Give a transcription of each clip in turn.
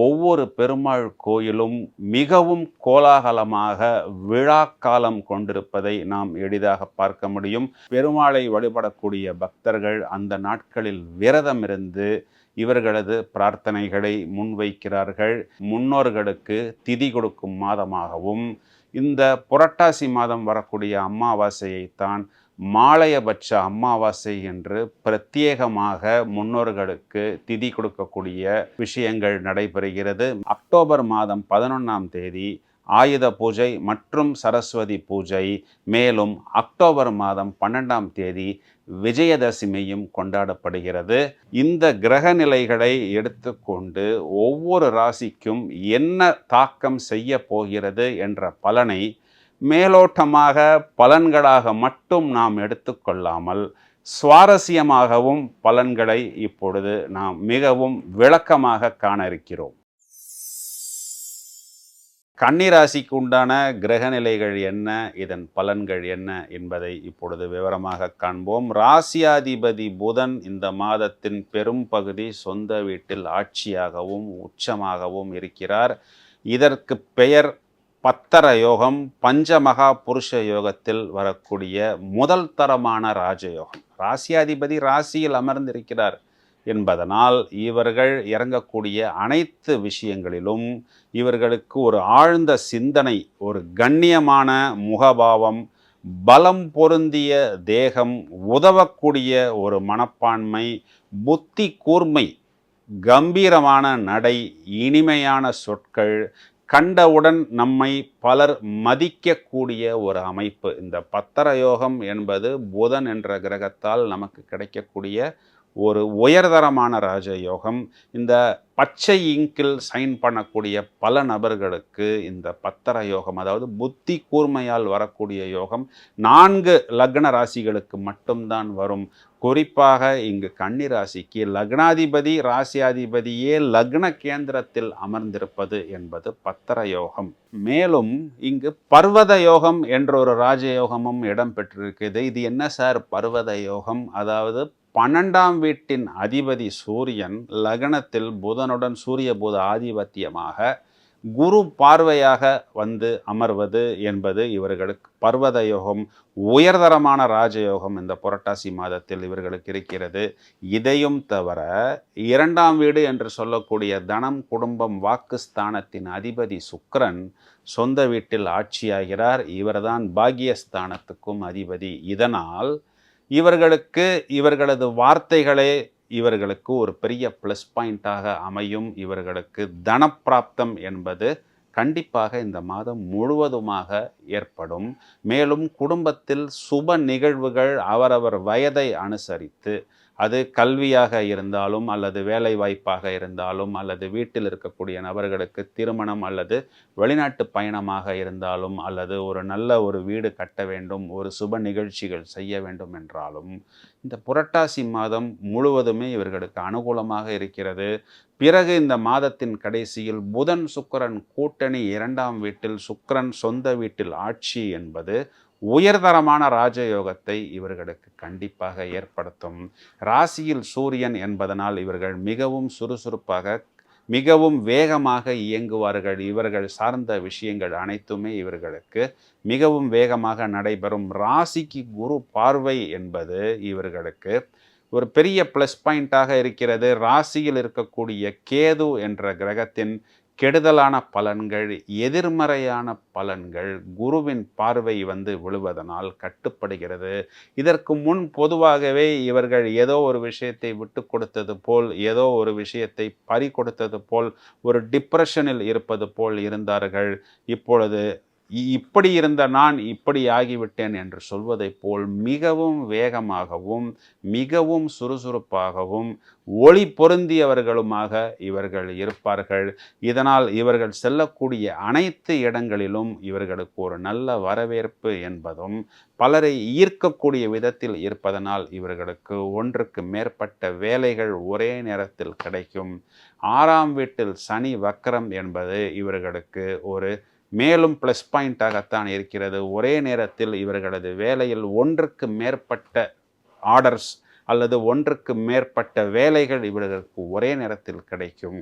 ஒவ்வொரு பெருமாள் கோயிலும் மிகவும் கோலாகலமாக விழாக்காலம் கொண்டிருப்பதை நாம் எளிதாக பார்க்க முடியும். பெருமாளை வழிபடக்கூடிய பக்தர்கள் அந்த நாட்களில் விரதம் இருந்து இவர்களது பிரார்த்தனைகளை முன்வைக்கிறார்கள். முன்னோர்களுக்கு திதி கொடுக்கும் மாதமாகவும் இந்த புரட்டாசி மாதம் வரக்கூடிய அமாவாசையைத்தான் மாலையபட்ச அமாவாசை என்று பிரத்யேகமாக முன்னோர்களுக்கு திதி கொடுக்கக்கூடிய விஷயங்கள் நடைபெறுகிறது. அக்டோபர் மாதம் பதினொன்றாம் தேதி ஆயுத பூஜை மற்றும் சரஸ்வதி பூஜை. மேலும் அக்டோபர் மாதம் பன்னெண்டாம் தேதி விஜயதசமியும் கொண்டாடப்படுகிறது. இந்த கிரக நிலைகளை எடுத்துக்கொண்டு ஒவ்வொரு ராசிக்கும் என்ன தாக்கம் செய்ய போகிறது என்ற பலனை மேலோட்டமாக பலன்களாக மட்டும் நாம் எடுத்துக்கொள்ளாமல் சுவாரஸ்யமாகவும் பலன்களை இப்பொழுது நாம் மிகவும் விளக்கமாக காண இருக்கிறோம் கன்னிராசிக்கு உண்டான கிரகநிலைகள் என்ன? இதன் பலன்கள் என்ன? என்பதை இப்பொழுது விவரமாக காண்போம். ராசியாதிபதி புதன் இந்த மாதத்தின் பெரும் பகுதி சொந்த வீட்டில் ஆட்சியாகவும் உச்சமாகவும் இருக்கிறார். இதற்கு பெயர் பத்தர யோகம் பஞ்சமகா புருஷ யோகத்தில் வரக்கூடிய முதல் தரமான ராஜயோகம். ராசியாதிபதி ராசியில் அமர்ந்திருக்கிறார் என்பதனால் இவர்கள் இறங்கக்கூடிய அனைத்து விஷயங்களிலும் இவர்களுக்கு ஒரு ஆழ்ந்த சிந்தனை ஒரு கண்ணியமான முகபாவம் பலம் பொருந்திய தேகம் உதவக்கூடிய ஒரு மனப்பான்மை புத்தி கூர்மை கம்பீரமான நடை இனிமையான சொற்கள் கண்டவுடன் நம்மை பலர் மதிக்கக்கூடிய ஒரு அமைப்பு. இந்த பத்தர யோகம் என்பது புதன் என்ற கிரகத்தால் நமக்கு கிடைக்கக்கூடிய ஒரு உயர்தரமான ராஜயோகம். இந்த பச்சை இங்கில் சைன் பண்ணக்கூடிய பல நபர்களுக்கு இந்த பத்தர யோகம் அதாவது புத்தி கூர்மையால் வரக்கூடிய யோகம் நான்கு லக்ன ராசிகளுக்கு மட்டும்தான் வரும். குறிப்பாக இங்கு கன்னி ராசிக்கு லக்னாதிபதி ராசியாதிபதியே லக்ன கேந்திரத்தில் அமர்ந்திருப்பது என்பது பத்தர யோகம். மேலும் இங்கு பர்வத யோகம் என்ற ஒரு ராஜயோகமும் இடம்பெற்றிருக்குது இது என்ன சார்? பர்வத யோகம். அதாவது பன்னெண்டாம் வீட்டின் அதிபதி சூரியன் லக்னத்தில் புதனுடன் சூரிய புத ஆதிபத்தியமாக குரு பார்வையாக வந்து அமர்வது என்பது இவர்களுக்கு பர்வத யோகம் உயர்தரமான ராஜயோகம் இந்த புரட்டாசி மாதத்தில் இவர்களுக்கு இருக்கிறது. இதையும் தவிர இரண்டாம் வீடு என்று சொல்லக்கூடிய தனம் குடும்பம் வாக்குஸ்தானத்தின் அதிபதி சுக்கரன் சொந்த வீட்டில் ஆட்சியாகிறார். இவர்தான் பாகியஸ்தானத்துக்கும் அதிபதி. இதனால் இவர்களுக்கு இவர்களது வார்த்தைகளே இவர்களுக்கு ஒரு பெரிய ப்ளஸ் பாயிண்ட்டாக அமையும். இவர்களுக்கு தனப்பிராப்தம் என்பது கண்டிப்பாக இந்த மாதம் முழுவதுமாக ஏற்படும். மேலும் குடும்பத்தில் சுப நிகழ்வுகள் அவரவர் வயதை அனுசரித்து அது கல்வியாக இருந்தாலும் அல்லது வேலை வாய்ப்பாக இருந்தாலும் அல்லது வீட்டில் இருக்கக்கூடிய நபர்களுக்கு திருமணம் அல்லது வெளிநாட்டு பயணமாக இருந்தாலும் அல்லது ஒரு நல்ல ஒரு வீடு கட்ட வேண்டும் ஒரு சுப நிகழ்ச்சிகள் செய்ய வேண்டும் என்றாலும் இந்த புரட்டாசி மாதம் முழுவதுமே இவர்களுக்கு அனுகூலமாக இருக்கிறது. பிறகு இந்த மாதத்தின் கடைசியில் புதன் சுக்கரன் கூட்டணி இரண்டாம் வீட்டில் சுக்கரன் சொந்த வீட்டில் ஆட்சி என்பது உயர்தரமான ராஜயோகத்தை இவர்களுக்கு கண்டிப்பாக ஏற்படுத்தும். ராசியில் சூரியன் என்பதனால் இவர்கள் மிகவும் சுறுசுறுப்பாக மிகவும் வேகமாக இயங்குவார்கள். இவர்கள் சார்ந்த விஷயங்கள் அனைத்துமே இவர்களுக்கு மிகவும் வேகமாக நடைபெறும். ராசிக்கு குரு பார்வை என்பது இவர்களுக்கு ஒரு பெரிய ப்ளஸ் பாயிண்ட்டாக இருக்கிறது. ராசியில் இருக்கக்கூடிய கேது என்ற கிரகத்தின் கெடுதலான பலன்கள் எதிர்மறையான பலன்கள் குருவின் பார்வை வந்து விழுவதனால் கட்டுப்படுகிறது. இதற்கு முன் பொதுவாகவே இவர்கள் ஏதோ ஒரு விஷயத்தை விட்டு கொடுத்தது போல் ஏதோ ஒரு விஷயத்தை பறி கொடுத்தது போல் ஒரு டிப்ரெஷனில் இருப்பது போல் இருந்தார்கள். இப்பொழுது இப்படி இருந்த நான் இப்படி ஆகிவிட்டேன் என்று சொல்வதைப் போல் மிகவும் வேகமாகவும் மிகவும் சுறுசுறுப்பாகவும் ஒளி பொருந்தியவர்களுமாக இவர்கள் இருப்பார்கள். இதனால் இவர்கள் செல்லக்கூடிய அனைத்து இடங்களிலும் இவர்களுக்கு ஒரு நல்ல வரவேற்பு என்பதும் பலரை ஈர்க்கக்கூடிய விதத்தில் இருப்பதனால் இவர்களுக்கு ஒன்றுக்கு மேற்பட்ட வேலைகள் ஒரே நேரத்தில் கிடைக்கும். ஆறாம் வீட்டில் சனி வக்கரம் என்பது இவர்களுக்கு ஒரு மேலும் ப்ளஸ் பாயிண்ட்டாகத்தான் இருக்கிறது. ஒரே நேரத்தில் இவர்களது வேலையில் ஒன்றுக்கு மேற்பட்ட ஆர்டர்ஸ் அல்லது ஒன்றுக்கு மேற்பட்ட வேலைகள் இவர்களுக்கு ஒரே நேரத்தில் கிடைக்கும்.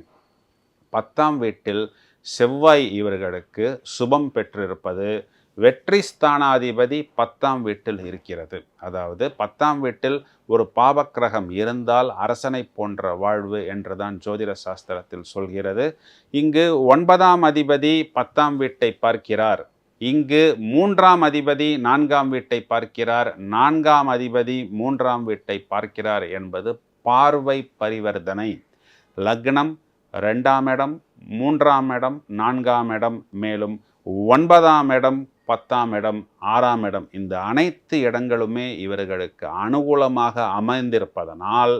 பத்தாம் வீட்டில் செவ்வாய் இவர்களுக்கு சுபம் பெற்றிருப்பது வெற்றி ஸ்தானாதிபதி பத்தாம் வீட்டில் இருக்கிறது. அதாவது பத்தாம் வீட்டில் ஒரு பாபக்கிரகம் இருந்தால் அரசனை போன்ற வாழ்வு என்றுதான் ஜோதிட சாஸ்திரத்தில் சொல்கிறது. இங்கு ஒன்பதாம் அதிபதி பத்தாம் வீட்டை பார்க்கிறார். இங்கு மூன்றாம் அதிபதி நான்காம் வீட்டை பார்க்கிறார். நான்காம் அதிபதி மூன்றாம் வீட்டை பார்க்கிறார் என்பது பார்வை பரிவர்த்தனை. லக்னம் ரெண்டாம் இடம் மூன்றாம் இடம் நான்காம் இடம் மேலும் ஒன்பதாம் இடம் பத்தாம் இடம் ஆறாம் இடம் இந்த அனைத்து இடங்களுமே இவர்களுக்கு அனுகூலமாக அமைந்திருப்பதனால்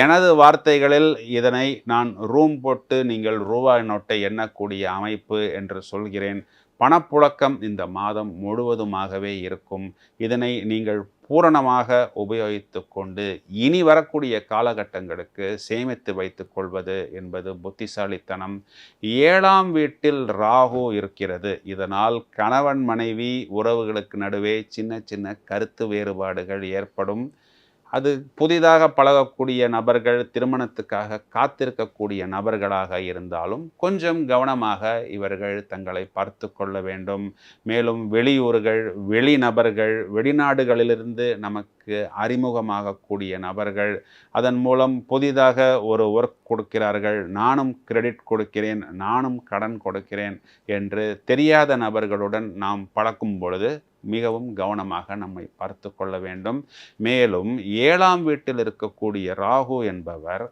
எனது வார்த்தைகளில் இதனை நான் ரூம் போட்டு நீங்கள் ரூபாய் நோட்டை எண்ணக்கூடிய அமைப்பு என்று சொல்கிறேன். பணப்புழக்கம் இந்த மாதம் முழுவதுமாகவே இருக்கும். இதனை நீங்கள் பூரணமாக உபயோகித்து கொண்டு இனி வரக்கூடிய காலகட்டங்களுக்கு சேமித்து வைத்துக் கொள்வது என்பது புத்திசாலித்தனம். ஏழாம் வீட்டில் ராகு இருக்கிறது. இதனால் கணவன் மனைவி உறவுகளுக்கு நடுவே சின்ன சின்ன கருத்து வேறுபாடுகள் ஏற்படும். அது புதிதாக பழகக்கூடிய நபர்கள் திருமணத்துக்காக காத்திருக்கக்கூடிய நபர்களாக இருந்தாலும் கொஞ்சம் கவனமாக இவர்கள் தங்களை பார்த்து கொள்ள வேண்டும். மேலும் வெளியூர்கள் வெளிநபர்கள் வெளிநாடுகளிலிருந்து நமக்கு அறிமுகமாகக்கூடிய நபர்கள் அதன் மூலம் புதிதாக ஒரு ஒர்க் கொடுக்கிறார்கள் நானும் கிரெடிட் கொடுக்கிறேன் நானும் கடன் கொடுக்கிறேன் என்று தெரியாத நபர்களுடன் நாம் பழக்கும் பொழுது மிகவும் கவனமாக நம்மை பார்த்து கொள்ள வேண்டும். மேலும் ஏழாம் வீட்டில் இருக்கக்கூடிய ராகு என்பவர்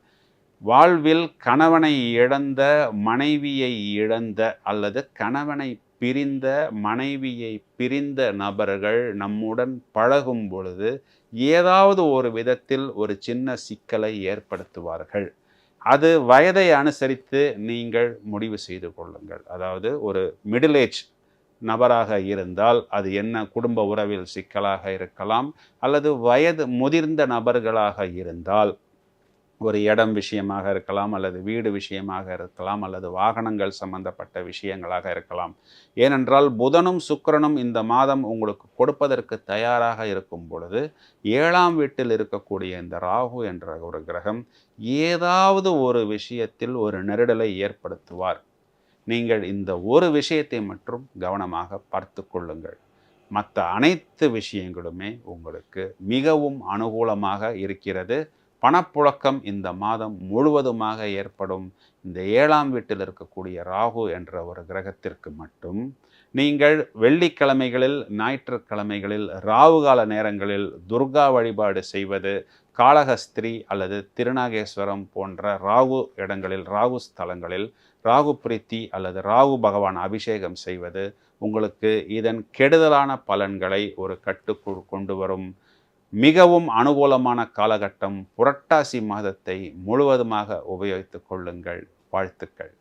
வாழ்வில் கணவனை இழந்த மனைவியை இழந்த அல்லது கணவனை பிரிந்த மனைவியை பிரிந்த நபர்கள் நம்முடன் பழகும் பொழுது ஏதாவது ஒரு விதத்தில் ஒரு சின்ன சிக்கலை ஏற்படுத்துவார்கள். அது வயதை அனுசரித்து நீங்கள் முடிவு செய்து கொள்ளுங்கள். அதாவது ஒரு மிடில் ஏஜ் நபராக இருந்தால் அது என்ன குடும்ப உறவில் சிக்கலாக இருக்கலாம் அல்லது வயது முதிர்ந்த நபர்களாக இருந்தால் ஒரு இடம் விஷயமாக இருக்கலாம் அல்லது வீடு விஷயமாக இருக்கலாம் அல்லது வாகனங்கள் சம்பந்தப்பட்ட விஷயங்களாக இருக்கலாம். ஏனென்றால் புதனும் சுக்கரனும் இந்த மாதம் உங்களுக்கு கொடுப்பதற்கு தயாராக இருக்கும் பொழுது ஏழாம் வீட்டில் இருக்கக்கூடிய இந்த ராகு என்ற ஒரு கிரகம் ஏதாவது ஒரு விஷயத்தில் ஒரு நெருடலை ஏற்படுத்துவார். நீங்கள் இந்த ஒரு விஷயத்தை மட்டும் கவனமாக பார்த்து கொள்ளுங்கள். மற்ற அனைத்து விஷயங்களுமே உங்களுக்கு மிகவும் அனுகூலமாக இருக்கிறது. பணப்புழக்கம் இந்த மாதம் முழுவதுமாக ஏற்படும். இந்த ஏழாம் வீட்டில் இருக்கக்கூடிய ராகு என்ற ஒரு கிரகத்திற்கு மட்டும் நீங்கள் வெள்ளிக்கிழமைகளில் ஞாயிற்றுக்கிழமைகளில் ராவுகால நேரங்களில் துர்கா வழிபாடு செய்வது காளகஸ்திரி அல்லது திருநாகேஸ்வரம் போன்ற ராகு இடங்களில் ராகு ஸ்தலங்களில் ராகு பிரீத்தி அல்லது ராகு பகவான் அபிஷேகம் செய்வது உங்களுக்கு இதன் கெடுதலான பலன்களை ஒரு கட்டுக்குள் கொண்டு வரும். மிகவும் அனுகூலமான காலகட்டம் புரட்டாசி மாதத்தை முழுவதுமாக உபயோகித்துக் கொள்ளுங்கள். வாழ்த்துக்கள்.